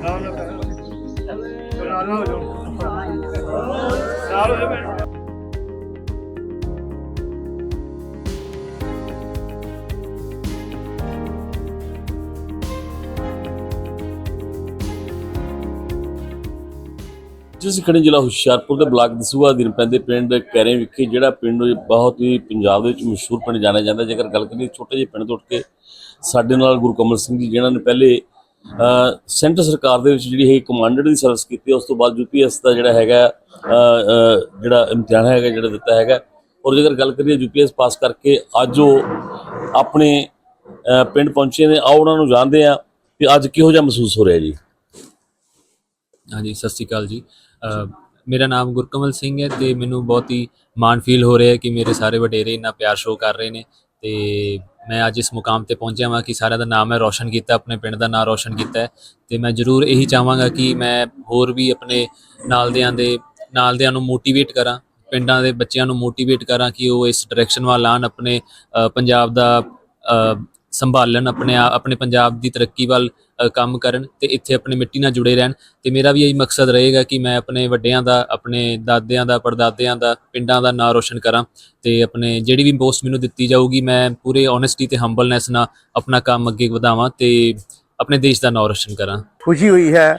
ਜਿਸ ਖੜੇ ਜ਼ਿਲ੍ਹਾ ਹੁਸ਼ਿਆਰਪੁਰ ਦੇ ਬਲਾਕ ਦਸੂਹਾ ਅਧੀਨ ਪੈਂਦੇ ਪਿੰਡ ਕੈਰੇ ਵਿਖੇ, ਜਿਹੜਾ ਪਿੰਡ ਬਹੁਤ ਹੀ ਪੰਜਾਬ ਦੇ ਵਿੱਚ ਮਸ਼ਹੂਰ ਪਿੰਡ ਜਾਣਿਆ ਜਾਂਦਾ ਜੇਕਰ ਗੱਲ ਕਰੀਏ ਛੋਟੇ ਜਿਹੇ ਪਿੰਡ ਤੋਂ ਉੱਠ ਕੇ, ਸਾਡੇ ਨਾਲ ਗੁਰੂ ਕਮਲ ਸਿੰਘ ਜੀ ਜਿਹਨਾਂ ਨੇ ਪਹਿਲੇ ਸੈਂਟਰ ਸਰਕਾਰ ਦੇ ਵਿੱਚ ਜਿਹੜੀ ਹੈ ਕਮਾਂਡਰ ਦੀ ਸਰਵਿਸ ਕੀਤੀ, ਉਸ ਤੋਂ ਬਾਅਦ ਯੂਪੀਐਸ ਦਾ ਜਿਹੜਾ ਹੈਗਾ ਜਿਹੜਾ ਇਮਤਿਹਾਨ ਹੈਗਾ, ਜਿਹੜਾ ਦਿੱਤਾ ਹੈਗਾ। ਔਰ ਜੇਕਰ ਗੱਲ ਕਰੀਏ ਯੂਪੀਐਸ ਪਾਸ ਕਰਕੇ, ਅੱਜ ਉਹ ਆਪਣੇ ਪਿੰਡ ਪਹੁੰਚੇ ਨੇ, ਆਓ ਉਹਨਾਂ ਨੂੰ ਜਾਣਦੇ ਆ ਕਿ ਅੱਜ ਕਿਹੋ ਜਿਹਾ ਮਹਿਸੂਸ ਹੋ ਰਿਹਾ ਜੀ। ਹਾਂਜੀ, ਸਤਿ ਸ਼੍ਰੀ ਅਕਾਲ ਜੀ। ਮੇਰਾ ਨਾਮ ਗੁਰਕਮਲ ਸਿੰਘ ਹੈ ਤੇ ਮੈਨੂੰ ਬਹੁਤ ਹੀ ਮਾਣ ਫੀਲ ਹੋ ਰਿਹਾ ਹੈ ਕਿ ਮੇਰੇ ਸਾਰੇ ਵਡੇਰੇ ਇੰਨਾ ਪਿਆਰ ਸ਼ੋਅ ਕਰ ਰਹੇ ਨੇ ਤੇ ਮੈਂ ਅੱਜ ਇਸ ਮੁਕਾਮ ਤੇ ਪਹੁੰਚਿਆ ਹਾਂ ਕਿ ਸਾਰਿਆਂ ਦਾ ਨਾਮ ਮੈਂ ਰੋਸ਼ਨ ਕੀਤਾ, ਆਪਣੇ ਪਿੰਡ ਦਾ ਨਾਮ ਰੌਸ਼ਨ ਕੀਤਾ ਹੈ। ਤੇ ਮੈਂ ਜ਼ਰੂਰ ਇਹੀ ਚਾਹਾਂਗਾ ਕਿ ਮੈਂ ਹੋਰ ਵੀ ਆਪਣੇ ਨਾਲਦਿਆਂ ਦੇ, ਨਾਲਦਿਆਂ ਨੂੰ ਮੋਟੀਵੇਟ ਕਰਾਂ, ਪਿੰਡਾਂ ਦੇ ਬੱਚਿਆਂ ਨੂੰ ਮੋਟੀਵੇਟ ਕਰਾਂ ਕਿ ਉਹ ਇਸ ਡਾਇਰੈਕਸ਼ਨ ਵੱਲ ਆਉਣ, ਆਪਣੇ ਪੰਜਾਬ ਦਾ ਸੰਭਾਲਣ, ਆਪਣੇ ਆਪਣੇ ਪੰਜਾਬ ਦੀ ਤਰੱਕੀ ਵੱਲ ਕੰਮ ਕਰਨ ਤੇ ਇੱਥੇ ਆਪਣੀ ਮਿੱਟੀ ਨਾਲ ਜੁੜੇ ਰਹਿਣ। ਤੇ ਮੇਰਾ ਵੀ ਇਹੀ ਮਕਸਦ ਰਹੇਗਾ ਕਿ ਮੈਂ ਆਪਣੇ ਵੱਡਿਆਂ ਦਾ, ਆਪਣੇ ਦਾਦਿਆਂ ਦਾ, ਪੜਦਾਦਿਆਂ ਦਾ, ਪਿੰਡਾਂ ਦਾ ਨਾਂ ਰੋਸ਼ਨ ਕਰਾਂ ਤੇ ਆਪਣੇ ਜਿਹੜੀ ਵੀ ਪੋਸਟ ਮੈਨੂੰ ਦਿੱਤੀ ਜਾਊਗੀ, ਮੈਂ ਪੂਰੇ ਓਨੈਸਟੀ ਤੇ ਹੰਬਲਨੈਸ ਨਾਲ ਆਪਣਾ ਕੰਮ ਅੱਗੇ ਵਧਾਵਾਂ ਤੇ ਆਪਣੇ ਦੇਸ਼ ਦਾ ਨਾਂ ਰੋਸ਼ਨ ਕਰਾਂ। ਖੁਸ਼ੀ ਹੋਈ ਹੈ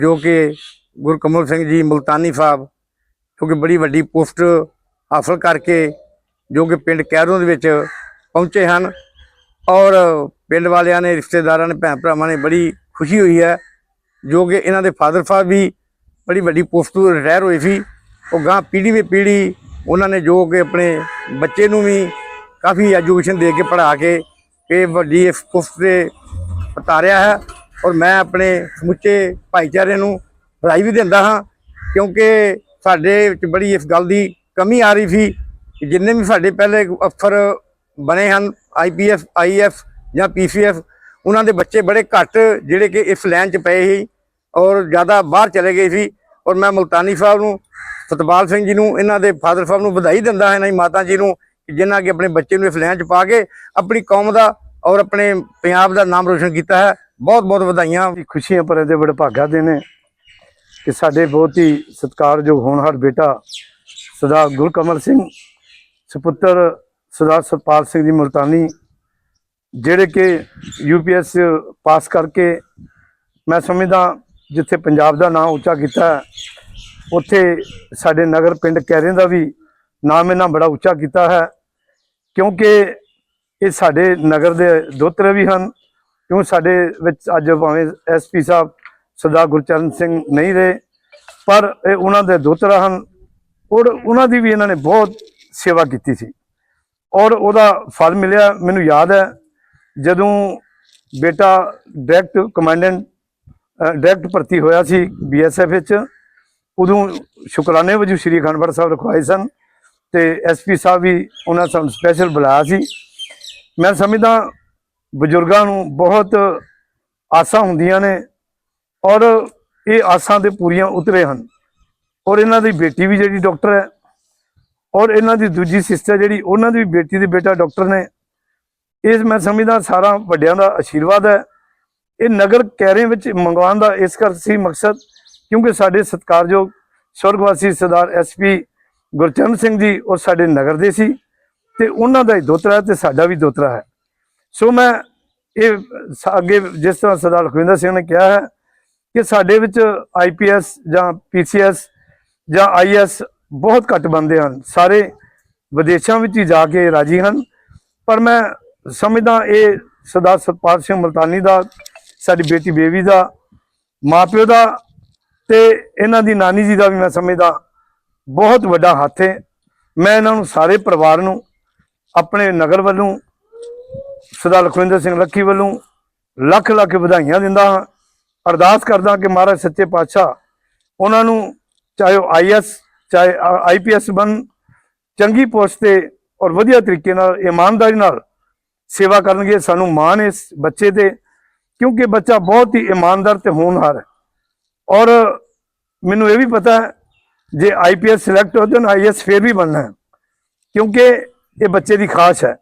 ਜੋ ਕਿ ਗੁਰਕਮਲ ਸਿੰਘ ਜੀ, ਮੁਲਤਾਨੀ ਸਾਹਿਬ ਕਿਉਂਕਿ ਬੜੀ ਵੱਡੀ ਪੋਸਟ ਹਾਸਲ ਕਰਕੇ ਜੋ ਕਿ ਪਿੰਡ ਕੈਰੋਂ ਦੇ ਵਿੱਚ ਪਹੁੰਚੇ ਹਨ। ਔਰ ਪਿੰਡ ਵਾਲਿਆਂ ਨੇ, ਰਿਸ਼ਤੇਦਾਰਾਂ ਨੇ, ਭੈਣ ਭਰਾਵਾਂ ਨੇ ਬੜੀ ਖੁਸ਼ੀ ਹੋਈ ਹੈ, ਜੋ ਕਿ ਇਹਨਾਂ ਦੇ ਫਾਦਰ ਸਾਹਿਬ ਵੀ ਬੜੀ ਵੱਡੀ ਪੋਸਟ ਤੋਂ ਰਿਟਾਇਰ ਹੋਏ ਸੀ। ਉਹ ਗਾਂ ਪੀੜ੍ਹੀ ਵੀ ਪੀੜ੍ਹੀ ਉਹਨਾਂ ਨੇ ਜੋ ਕਿ ਆਪਣੇ ਬੱਚੇ ਨੂੰ ਵੀ ਕਾਫੀ ਐਜੂਕੇਸ਼ਨ ਦੇ ਕੇ ਪੜ੍ਹਾ ਕੇ ਇਹ ਵੱਡੀ ਇਸ ਪੋਸਟ ਤੇ ਉਤਾਰਿਆ ਹੈ। ਔਰ ਮੈਂ ਆਪਣੇ ਸਮੁੱਚੇ ਭਾਈਚਾਰੇ ਨੂੰ ਵਧਾਈ ਵੀ ਦਿੰਦਾ ਹਾਂ, ਕਿਉਂਕਿ ਸਾਡੇ ਵਿੱਚ ਬੜੀ ਇਸ ਗੱਲ ਦੀ ਕਮੀ ਆ ਰਹੀ ਸੀ ਜਿੰਨੇ ਵੀ ਸਾਡੇ ਪਹਿਲੇ ਅਫਸਰ ਬਣੇ ਹਨ ਆਈਪੀਐਸ ਆਈਐਫ ਜਾਂ ਪੀਸੀਐਸ ਉਹਨਾਂ ਦੇ ਬੱਚੇ ਬੜੇ ਘੱਟ ਜਿਹੜੇ ਕਿ ਇਸ ਲਾਈਨ 'ਚ ਪਏ ਸੀ ਔਰ ਜ਼ਿਆਦਾ ਬਾਹਰ ਚਲੇ ਗਏ ਸੀ। ਔਰ ਮੈਂ ਮੁਲਤਾਨੀ ਸਾਹਿਬ ਨੂੰ ਸਤਪਾਲ ਸਿੰਘ ਜੀ ਨੂੰ, ਇਹਨਾਂ ਦੇ ਫਾਦਰ ਸਾਹਿਬ ਨੂੰ ਵਧਾਈ ਦਿੰਦਾ ਹਾਂ, ਇਹਨਾਂ ਦੀ ਮਾਤਾ ਜੀ ਨੂੰ ਕਿ ਜਿਨ੍ਹਾਂ ਕਿ ਆਪਣੇ ਬੱਚੇ ਨੂੰ ਇਸ ਲਾਈਨ 'ਚ ਪਾ ਕੇ ਆਪਣੀ ਕੌਮ ਦਾ ਔਰ ਆਪਣੇ ਪੰਜਾਬ ਦਾ ਨਾਮ ਰੋਸ਼ਨ ਕੀਤਾ ਹੈ। ਬਹੁਤ ਬਹੁਤ ਵਧਾਈਆਂ। ਖੁਸ਼ੀਆਂ ਭਰੇ ਦੇ ਵਡਭਾਗਾ ਦੇ ਨੇ ਕਿ ਸਾਡੇ ਬਹੁਤ ਹੀ ਸਤਿਕਾਰਯੋਗ ਹੋਣਹਾਰ ਬੇਟਾ ਸਰਦਾਰ ਗੁਰਕਮਲ ਸਿੰਘ, ਸੁਪੁੱਤਰ ਸਰਦਾਰ ਸਤਪਾਲ ਸਿੰਘ ਜੀ ਮੁਲਤਾਨੀ, ਜਿਹੜੇ ਕਿ ਯੂਪੀਐਸ ਪਾਸ ਕਰਕੇ ਮੈਂ ਸਮਝਦਾ ਜਿੱਥੇ ਪੰਜਾਬ ਦਾ ਨਾਮ ਉੱਚਾ ਕੀਤਾ ਉੱਥੇ ਸਾਡੇ ਨਗਰ ਪਿੰਡ ਕੈਰੇ ਦਾ ਵੀ ਨਾਮ ਇਹਨਾਂ ਬੜਾ ਉੱਚਾ ਕੀਤਾ ਹੈ, ਕਿਉਂਕਿ ਇਹ ਸਾਡੇ ਨਗਰ ਦੇ ਦੋਤਰੇ ਵੀ ਹਨ, ਕਿਉਂ ਸਾਡੇ ਵਿੱਚ ਅੱਜ ਭਾਵੇਂ ਐਸਪੀ ਸਾਹਿਬ ਸਰਦਾਰ ਗੁਰਚਰਨ ਸਿੰਘ ਨਹੀਂ ਰਹੇ, ਪਰ ਇਹ ਉਹਨਾਂ ਦੇ ਦੋਤਰਾ ਹਨ, ਔਰ ਉਹਨਾਂ ਦੀ ਵੀ ਇਹਨਾਂ ਨੇ ਬਹੁਤ ਸੇਵਾ ਕੀਤੀ ਸੀ। ਔਰ ਉਹਦਾ ਫਲ ਮਿਲਿਆ, ਮੈਨੂੰ ਯਾਦ ਹੈ, ਜਦੋਂ ਬੇਟਾ ਡਾਇਰੈਕਟ ਕਮਾਂਡੈਂਟ ਡਾਇਰੈਕਟ ਭਰਤੀ ਹੋਇਆ ਸੀ ਬੀਐਸਐਫ ਵਿੱਚ, ਉਦੋਂ ਸ਼ੁਕਰਾਨੇ ਵਜੋਂ ਸ਼੍ਰੀ ਅਖੰਡ ਸਾਹਿਬ ਰਖਵਾਏ ਸਨ ਤੇ ਐਸਪੀ ਸਾਹਿਬ ਵੀ ਉਹਨਾਂ ਸਾਨੂੰ ਸਪੈਸ਼ਲ ਬੁਲਾਇਆ ਸੀ। ਮੈਂ ਸਮਝਦਾ ਬਜ਼ੁਰਗਾਂ ਨੂੰ ਬਹੁਤ ਆਸਾਂ ਹੁੰਦੀਆਂ ਨੇ ਔਰ ਇਹ ਆਸਾਂ ਦੇ ਪੂਰੀਆਂ ਉਤਰੇ ਹਨ। ਔਰ ਇਹਨਾਂ ਦੀ ਬੇਟੀ ਵੀ ਜਿਹੜੀ ਡਾਕਟਰ ਹੈ ਔਰ ਇਹਨਾਂ ਦੀ ਦੂਜੀ ਸਿਸਟਰ ਜਿਹੜੀ, ਉਹਨਾਂ ਦੀ ਵੀ ਬੇਟੀ ਦੀ ਬੇਟਾ ਡਾਕਟਰ ਨੇ, ਇਸ ਮੈਂ ਸਮਝਦਾ ਸਾਰਾ ਵੱਡਿਆਂ ਦਾ ਆਸ਼ੀਰਵਾਦ ਹੈ। ਇਹ ਨਗਰ ਕੈਰੇ ਵਿੱਚ ਮੰਗਵਾਉਣ ਦਾ ਇਸ ਕਰ ਸੀ ਮਕਸਦ, ਕਿਉਂਕਿ ਸਾਡੇ ਸਤਿਕਾਰਯੋਗ ਸਵਰਗਵਾਸੀ ਸਰਦਾਰ ਐਸਪੀ ਗੁਰਚਰਨ ਸਿੰਘ ਜੀ, ਉਹ ਸਾਡੇ ਨਗਰ ਦੇ ਸੀ ਤੇ ਉਹਨਾਂ ਦਾ ਹੀ ਦੋਤਰਾ ਹੈ ਤੇ ਸਾਡਾ ਵੀ ਦੋਤਰਾ ਹੈ। ਸੋ ਮੈਂ ਇਹ ਸ- ਅੱਗੇ ਜਿਸ ਤਰ੍ਹਾਂ ਸਰਦਾਰ ਲਖਵਿੰਦਰ ਸਿੰਘ ਨੇ ਕਿਹਾ ਹੈ ਕਿ ਸਾਡੇ ਵਿੱਚ ਆਈਪੀਐਸ ਜਾਂ ਪੀਸੀਐਸ ਜਾਂ ਆਈਐਸ ਬਹੁਤ ਘੱਟ ਬੰਦੇ ਹਨ। ਸਾਰੇ ਵਿਦੇਸ਼ਾਂ ਵਿੱਚ ਹੀ ਜਾ ਕੇ ਰਾਜੀ ਹਨ। ਪਰ ਮੈਂ ਸਮਝਦਾ ਇਹ ਸਰਦਾਰ ਸਤਪਾਲ ਸਿੰਘ ਮਲਤਾਨੀ ਦਾ, ਸਾਡੀ ਬੇਟੀ ਬੇਬੀ ਦਾ, ਮਾਪਿਓ ਦਾ ਤੇ ਇਹਨਾਂ ਦੀ ਨਾਨੀ ਜੀ ਦਾ ਵੀ ਮੈਂ ਸਮਝਦਾ ਬਹੁਤ ਵੱਡਾ ਹੱਥ ਹੈ। ਮੈਂ ਇਹਨਾਂ ਨੂੰ ਸਾਰੇ ਪਰਿਵਾਰ ਨੂੰ, ਆਪਣੇ ਨਗਰ ਵੱਲੋਂ ਸਰਦਾਰ ਲਖਵਿੰਦਰ ਸਿੰਘ ਲੱਖੀ ਵੱਲੋਂ ਲੱਖ ਲੱਖ ਵਧਾਈਆਂ ਦਿੰਦਾ ਹਾਂ। ਅਰਦਾਸ ਕਰਦਾ ਕਿ ਮਹਾਰਾਜ ਸੱਚੇ ਪਾਤਸ਼ਾਹ ਉਹਨਾਂ ਨੂੰ ਚਾਹੇ ਉਹ ਆਈਐਸ ਚਾਹੇ ਆਈਪੀਐਸ ਬਣ, ਚੰਗੀ ਪੋਸਟ ਤੇ ਔਰ ਵਧੀਆ ਤਰੀਕੇ ਨਾਲ, ਇਮਾਨਦਾਰੀ ਨਾਲ ਸੇਵਾ ਕਰਨਗੇ। ਸਾਨੂੰ ਮਾਣ ਇਸ ਬੱਚੇ ਤੇ, ਕਿਉਂਕਿ ਬੱਚਾ ਬਹੁਤ ਹੀ ਇਮਾਨਦਾਰ ਤੇ ਹੋਣਹਾਰ ਹੈ। ਔਰ ਮੈਨੂੰ ਇਹ ਵੀ ਪਤਾ ਹੈ, ਜੇ ਆਈਪੀਐਸ ਸਿਲੈਕਟ ਹੋ ਜਾਣ ਆਈਐਸ ਫੇਰ ਵੀ ਬਣਨਾ ਹੈ, ਕਿਉਂਕਿ ਇਹ ਬੱਚੇ ਦੀ ਖਾਸ ਹੈ।